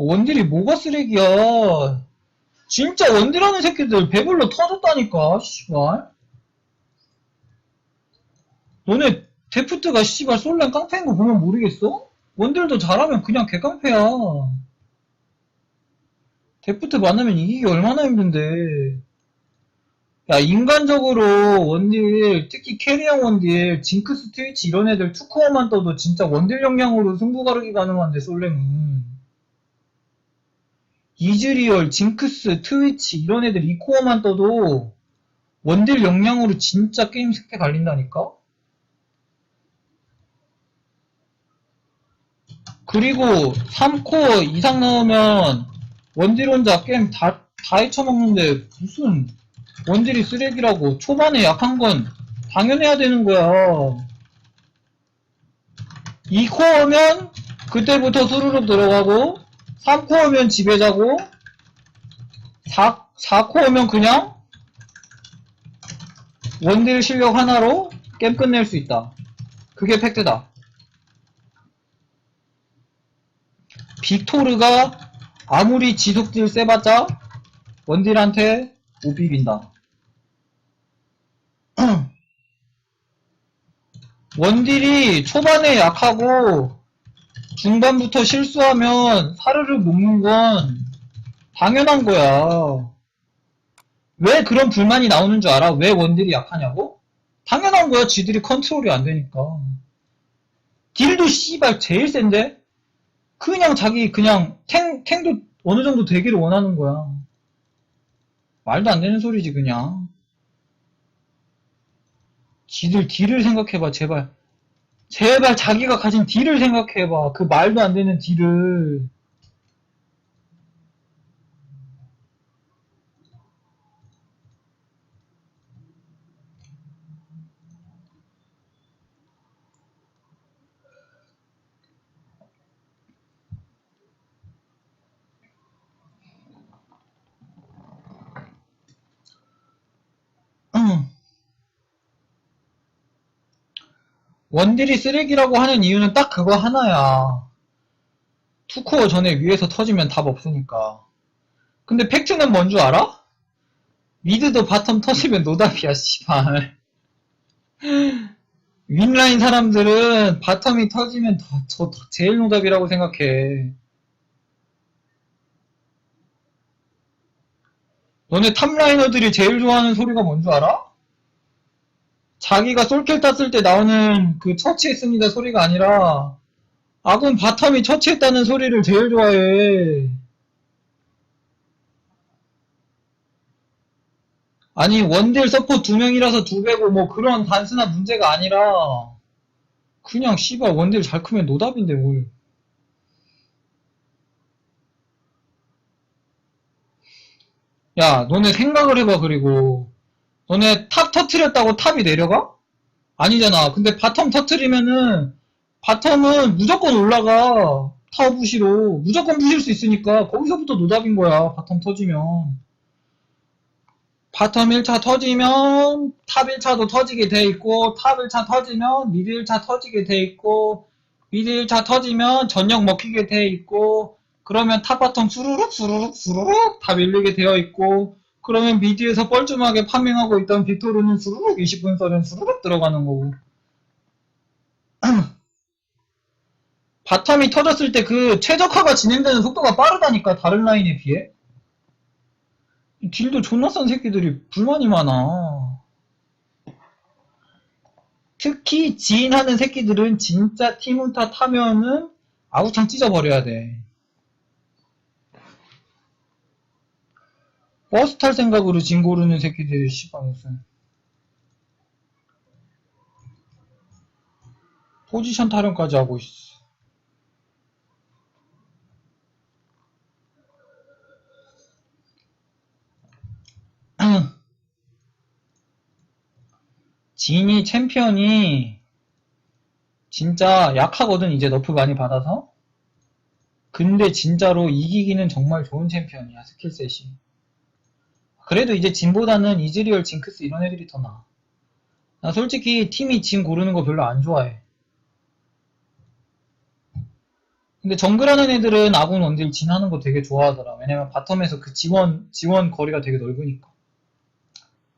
원딜이 뭐가 쓰레기야. 진짜 원딜하는 새끼들 배불러 터졌다니까, 씨발. 너네 데프트가 씨발 솔랭 깡패인 거 보면 모르겠어? 원딜도 잘하면 그냥 개깡패야. 데프트 만나면 이기기 얼마나 힘든데. 야, 인간적으로 원딜, 특히 캐리형 원딜, 징크스, 트위치 이런 애들 투코어만 떠도 진짜 원딜 역량으로 승부 가르기 가능한데, 솔랭은. 이즈리얼, 징크스, 트위치 이런 애들 이 코어만 떠도 원딜 역량으로 진짜 게임 쉽게 갈린다니까? 그리고 3코어 이상 나오면 원딜 혼자 게임 다, 다 헤쳐먹는데 무슨 원딜이 쓰레기라고 초반에 약한 건 당연해야 되는 거야. 2코어면 그때부터 수르륵 들어가고 3코어면 집에 자고 4, 4코어면 그냥 원딜 실력 하나로 게임 끝낼 수 있다. 그게 팩트다. 빅토르가 아무리 지속딜 세봤자 원딜한테 못 비빈다. 원딜이 초반에 약하고 중반부터 실수하면 사르르 먹는 건 당연한 거야. 왜 그런 불만이 나오는 줄 알아? 왜 원딜이 약하냐고? 당연한 거야. 지들이 컨트롤이 안 되니까. 딜도 씨발 제일 센데? 그냥 자기 그냥 탱, 탱도 어느 정도 되기를 원하는 거야. 말도 안 되는 소리지 그냥. 지들 딜을 생각해봐 제발. 제발 자기가 가진 딜을 생각해봐. 그 말도 안 되는 딜을. 원딜이 쓰레기라고 하는 이유는 딱 그거 하나야. 투코어 전에 위에서 터지면 답 없으니까. 근데 팩트는 뭔 줄 알아? 미드도 바텀 터지면 노답이야, 씨발. 윈라인 사람들은 바텀이 터지면 더, 저, 더 제일 노답이라고 생각해. 너네 탑라이너들이 제일 좋아하는 소리가 뭔 줄 알아? 자기가 솔킬 땄을 때 나오는 그 처치했습니다 소리가 아니라 아군 바텀이 처치했다는 소리를 제일 좋아해. 아니 원딜 서포 두 명이라서 두 배고 뭐 그런 단순한 문제가 아니라 그냥 씨발 원딜 잘 크면 노답인데 뭘. 야 너네 생각을 해봐 그리고 너네 탑 터트렸다고 탑이 내려가? 아니잖아. 근데 바텀 터트리면은 바텀은 무조건 올라가. 타워 부시로. 무조건 부실 수 있으니까 거기서부터 노답인 거야. 바텀 터지면. 바텀 1차 터지면 탑 1차도 터지게 돼 있고 탑 1차 터지면 미드 1차 터지게 돼 있고 미드 1차 터지면 전력 먹히게 돼 있고 그러면 탑 바텀 수루룩 수루룩 수루룩 다 밀리게 되어 있고 그러면 미디에서 뻘쭘하게 파밍하고 있던 빅토르는 수르륵 20분 썰은 수르륵 들어가는 거고. 바텀이 터졌을 때 그 최적화가 진행되는 속도가 빠르다니까, 다른 라인에 비해. 딜도 존나 싼 새끼들이 불만이 많아. 특히 지인하는 새끼들은 진짜 티문타 타면은 아구창 찢어버려야 돼. 버스 탈 생각으로 진 고르는 새끼들이 씨발 무슨. 포지션 타령까지 하고 있어. 진이 챔피언이 진짜 약하거든 이제 너프 많이 받아서? 근데 진짜로 이기기는 정말 좋은 챔피언이야 스킬셋이 그래도 이제 진보다는 이즈리얼, 징크스 이런 애들이 더 나아. 나 솔직히 팀이 진 고르는 거 별로 안 좋아해. 근데 정글하는 애들은 아군 원딜 진하는 거 되게 좋아하더라. 왜냐면 바텀에서 그 지원, 지원 거리가 되게 넓으니까.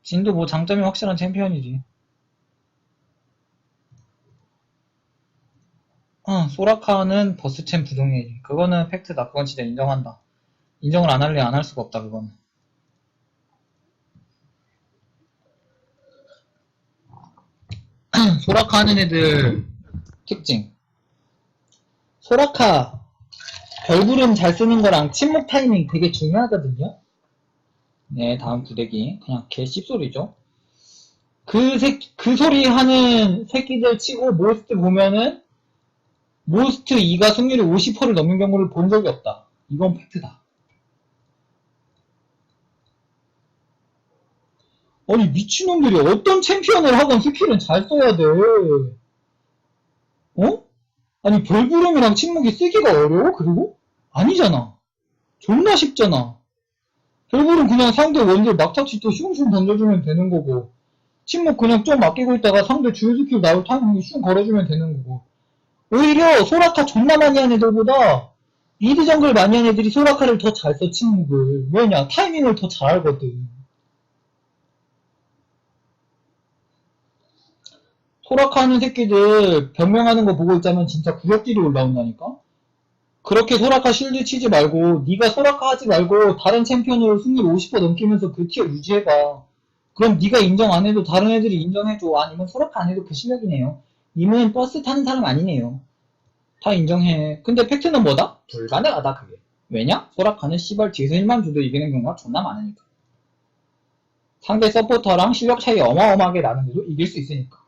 진도 뭐 장점이 확실한 챔피언이지. 어, 소라카는 버스챔 부동이지. 그거는 팩트다. 그건 진짜 인정한다. 인정을 안 할래 안 할 수가 없다, 그거는. 소라카 하는 애들 특징. 소라카 별구름 잘 쓰는 거랑 침묵 타이밍 되게 중요하거든요. 네, 다음 부대기. 그냥 개 씹소리죠. 그 새, 그 소리 하는 새끼들 치고 모스트 보면은 모스트 2가 승률이 50%를 넘는 경우를 본 적이 없다. 이건 팩트다. 아니, 미친놈들이 어떤 챔피언을 하건 스킬은 잘 써야 돼. 어? 아니, 별구름이랑 침묵이 쓰기가 어려워? 그리고? 아니잖아. 존나 쉽잖아. 별구름 그냥 상대 원딜 막착시 또 슝슝 던져주면 되는 거고. 침묵 그냥 좀 아끼고 있다가 상대 주요 스킬 나올 타이밍에 슝 걸어주면 되는 거고. 오히려 소라카 존나 많이 한 애들보다 미드 정글 많이 한 애들이 소라카를 더 잘 써, 침묵을. 왜냐? 타이밍을 더 잘 알거든. 소라카 하는 새끼들 변명하는 거 보고 있자면 진짜 구역질이 올라온다니까? 그렇게 소라카 실드 치지 말고 네가 소라카 하지 말고 다른 챔피언으로 승률 50% 넘기면서 그 티어 유지해봐. 그럼 네가 인정 안 해도 다른 애들이 인정해줘. 아니면 소라카 안 해도 그 실력이네요. 님은 버스 타는 사람 아니네요. 다 인정해. 근데 팩트는 뭐다? 불가능하다 그게. 왜냐? 소라카는 씨발 뒤에서 1만 주도 이기는 경우가 존나 많으니까. 상대 서포터랑 실력 차이 어마어마하게 나는데도 이길 수 있으니까.